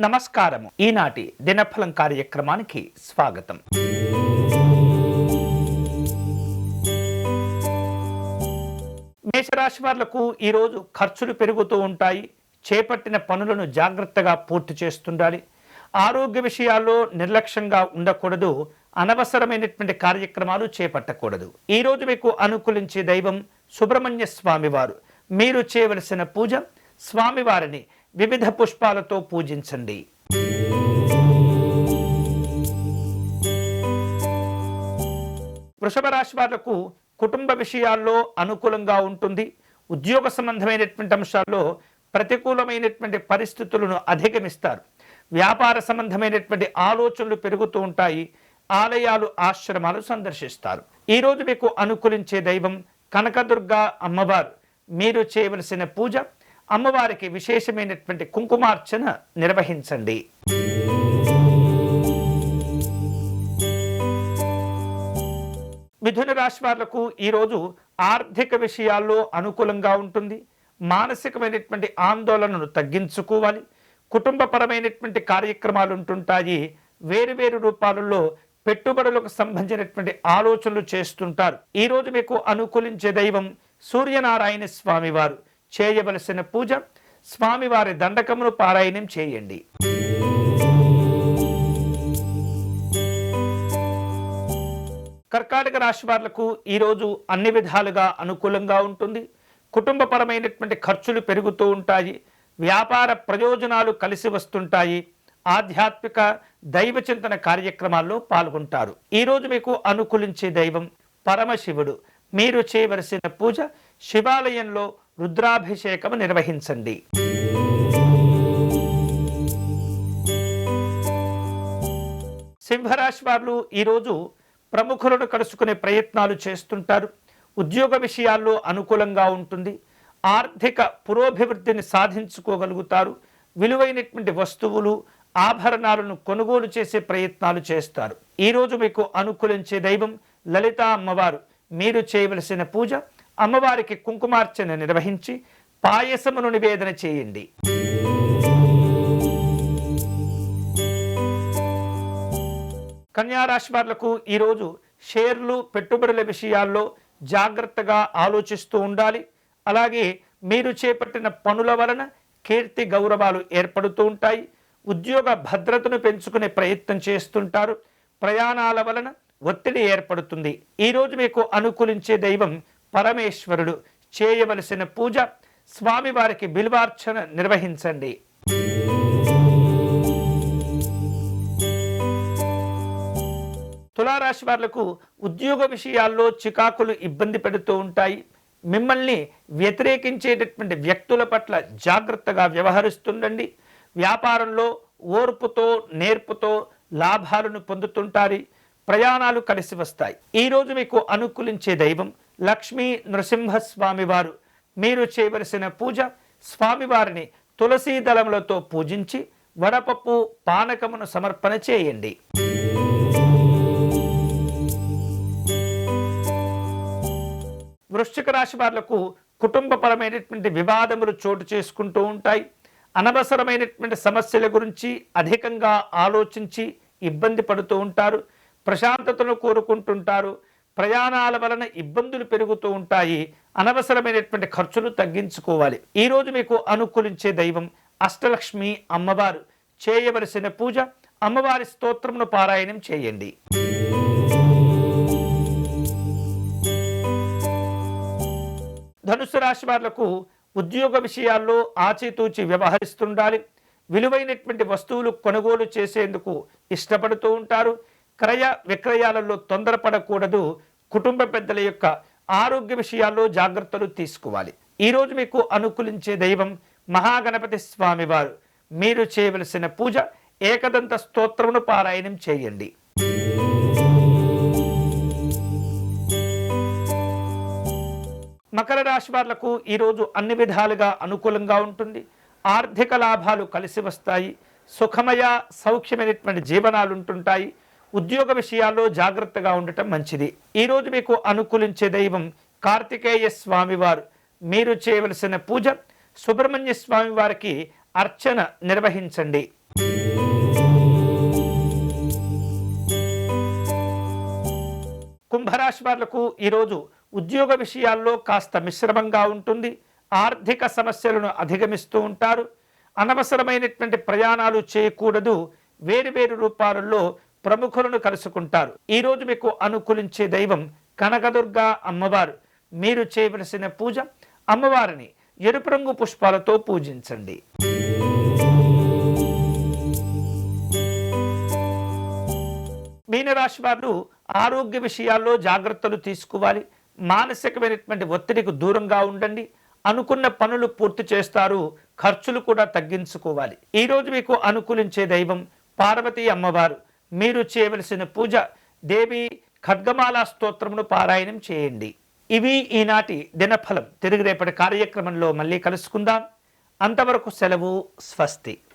నమస్కారము. ఈనాటి దినఫలం కార్యక్రమానికి స్వాగతం. మేషరాశి వాళ్ళకు ఈరోజు ఖర్చులు పెరుగుతూ ఉంటాయి. చేపట్టిన పనులను జాగ్రత్తగా పూర్తి చేస్తుండాలి. ఆరోగ్య విషయాల్లో నిర్లక్ష్యంగా ఉండకూడదు. అనవసరమైనటువంటి కార్యక్రమాలు చేపట్టకూడదు. ఈ రోజు మీకు అనుకూలించే దైవం సుబ్రహ్మణ్య స్వామివారు. మీరు చేయవలసిన పూజ స్వామివారిని వివిధ పుష్పాలతో పూజించండి. వృషభ రాశి వాళ్ళకు కుటుంబ విషయాల్లో అనుకూలంగా ఉంటుంది. ఉద్యోగ సంబంధమైనటువంటి అంశాల్లో ప్రతికూలమైనటువంటి పరిస్థితులను అధిగమిస్తారు. వ్యాపార సంబంధమైనటువంటి ఆలోచనలు పెరుగుతూ ఉంటాయి. ఆలయాలు ఆశ్రమాలు సందర్శిస్తారు. ఈరోజు మీకు అనుకూలించే దైవం కనకదుర్గ అమ్మవారు. మీరు చేయవలసిన పూజ? అమ్మవారికి విశేషమైనటువంటి కుంకుమార్చన నిర్వహించండి. మిథున రాశి వాళ్ళకు ఈరోజు ఆర్థిక విషయాల్లో అనుకూలంగా ఉంటుంది. మానసికమైనటువంటి ఆందోళనను తగ్గించుకోవాలి. కుటుంబపరమైనటువంటి కార్యక్రమాలు ఉంటుంటాయి. వేరువేరు రూపాలలో పెట్టుబడులకు సంబంధించినటువంటి ఆలోచనలు చేస్తుంటారు. ఈ రోజు మీకు అనుకూలించే దైవం సూర్యనారాయణ స్వామివారు చేయవలసిన పూజ స్వామివారి దండకమును పారాయణం చేయండి. కర్కాటక రాశి వాళ్ళకు ఈరోజు అన్ని విధాలుగా అనుకూలంగా ఉంటుంది. కుటుంబపరమైనటువంటి ఖర్చులు పెరుగుతూ ఉంటాయి. వ్యాపార ప్రయోజనాలు కలిసి వస్తుంటాయి. ఆధ్యాత్మిక దైవ చింతన కార్యక్రమాల్లో పాల్గొంటారు. ఈరోజు మీకు అనుకూలించే దైవం పరమశివుడు. మీరు చేయవలసిన పూజ శివాలయంలో రుద్రాభిషేకం నిర్వహించండి. సింహరాశి వారు ఈరోజు ప్రముఖులను కలుసుకునే ప్రయత్నాలు చేస్తుంటారు. ఉద్యోగ విషయాల్లో అనుకూలంగా ఉంటుంది. ఆర్థిక పురోభివృద్ధిని సాధించుకోగలుగుతారు. విలువైనటువంటి వస్తువులు ఆభరణాలను కొనుగోలు చేసే ప్రయత్నాలు చేస్తారు. ఈరోజు మీకు అనుకూలించే దైవం లలితా అమ్మవారు. మీరు చేయవలసిన పూజ అమ్మవారికి కుంకుమార్చన నిర్వహించి పాయసమును నివేదన చేయండి. కన్యారాశి వారులకు ఈరోజు షేర్లు పెట్టుబడుల విషయాల్లో జాగ్రత్తగా ఆలోచిస్తూ ఉండాలి. అలాగే మీరు చేపట్టిన పనుల వలన కీర్తి గౌరవాలు ఏర్పడుతూ ఉంటాయి. ఉద్యోగ భద్రతను పెంచుకునే ప్రయత్నం చేస్తుంటారు. ప్రయాణాల వలన ఒత్తిడి ఏర్పడుతుంది. ఈరోజు మీకు అనుకూలించే దైవం పరమేశ్వరుడు చేయవలసిన పూజ స్వామివారికి బిల్వార్చన నిర్వహించండి. తులారాశి వాళ్ళకు ఉద్యోగ విషయాల్లో చికాకులు ఇబ్బంది పెడుతూ ఉంటాయి. మిమ్మల్ని వ్యతిరేకించేటటువంటి వ్యక్తుల పట్ల జాగ్రత్తగా వ్యవహరిస్తుండండి. వ్యాపారంలో ఓర్పుతో నేర్పుతో లాభాలను పొందుతుంటారు. ప్రయాణాలు కలిసి వస్తాయి. ఈరోజు మీకు అనుకూలించే దైవం లక్ష్మీ నృసింహస్వామి వారు. మీరు చేయవలసిన పూజ స్వామివారిని తులసీ దళములతో పూజించి వడపప్పు పానకమును సమర్పణ చేయండి. వృశ్చిక రాశి వాళ్ళకు కుటుంబపరమైనటువంటి వివాదములు చోటు చేసుకుంటూ ఉంటాయి. అనవసరమైనటువంటి సమస్యల గురించి అధికంగా ఆలోచించి ఇబ్బంది పడుతూ ఉంటారు. ప్రశాంతతను కోరుకుంటుంటారు. ప్రయాణాల వలన ఇబ్బందులు పెరుగుతూ ఉంటాయి. అనవసరమైనటువంటి ఖర్చులు తగ్గించుకోవాలి. ఈరోజు మీకు అనుకూలించే దైవం అష్టలక్ష్మి అమ్మవారు. చేయవలసిన పూజ అమ్మవారి స్తోత్రమును పారాయణం చేయండి. ధనుసు రాశి వాళ్ళకు ఉద్యోగ విషయాల్లో ఆచితూచి వ్యవహరిస్తుండాలి. విలువైనటువంటి వస్తువులు కొనుగోలు చేసేందుకు ఇష్టపడుతూ ఉంటారు. క్రయ విక్రయాలలో తొందరపడకూడదు. కుటుంబ పెద్దల యొక్క ఆరోగ్య విషయాల్లో జాగ్రత్తలు తీసుకోవాలి. ఈరోజు మీకు అనుకూలించే దైవం మహాగణపతి స్వామివారు. మీరు చేయవలసిన పూజ ఏకదంత స్తోత్రమును పారాయణం చేయండి. మకర రాశి వాళ్ళకు ఈరోజు అన్ని విధాలుగా అనుకూలంగా ఉంటుంది. ఆర్థిక లాభాలు కలిసి వస్తాయి. సుఖమయ సౌఖ్యమైనటువంటి జీవనాలు ఉంటుంటాయి. ఉద్యోగ విషయాల్లో జాగ్రత్తగా ఉండటం మంచిది. ఈరోజు మీకు అనుకూలించే దైవం కార్తికేయ స్వామివారు. మీరు చేయవలసిన పూజ సుబ్రహ్మణ్య స్వామి వారికి అర్చన నిర్వహించండి. కుంభరాశి వారులకు ఈరోజు ఉద్యోగ విషయాల్లో కాస్త మిశ్రమంగా ఉంటుంది. ఆర్థిక సమస్యలను అధిగమిస్తూ ఉంటారు. అనవసరమైనటువంటి ప్రయాణాలు చేయకూడదు. వేరు వేరు రూపాలలో ప్రముఖులను కలుసుకుంటారు. ఈరోజు మీకు అనుకూలించే దైవం కనకదుర్గ అమ్మవారు. మీరు చేయవలసిన పూజ అమ్మవారిని ఎరుపు రంగు పుష్పాలతో పూజించండి. మీనరాశి వారు ఆరోగ్య విషయాల్లో జాగ్రత్తలు తీసుకోవాలి. మానసికమైనటువంటి ఒత్తిడికి దూరంగా ఉండండి. అనుకున్న పనులు పూర్తి చేస్తారు. ఖర్చులు కూడా తగ్గించుకోవాలి. ఈరోజు మీకు అనుకూలించే దైవం పార్వతీ అమ్మవారు. మీరు చేయవలసిన పూజ దేవి ఖడ్గమాల స్తోత్రమును పారాయణం చేయండి. ఇవి ఈనాటి దినఫలం. తిరిగి రేపటి కార్యక్రమంలో మళ్ళీ కలుసుకుందాం. అంతవరకు సెలవు స్వస్తి.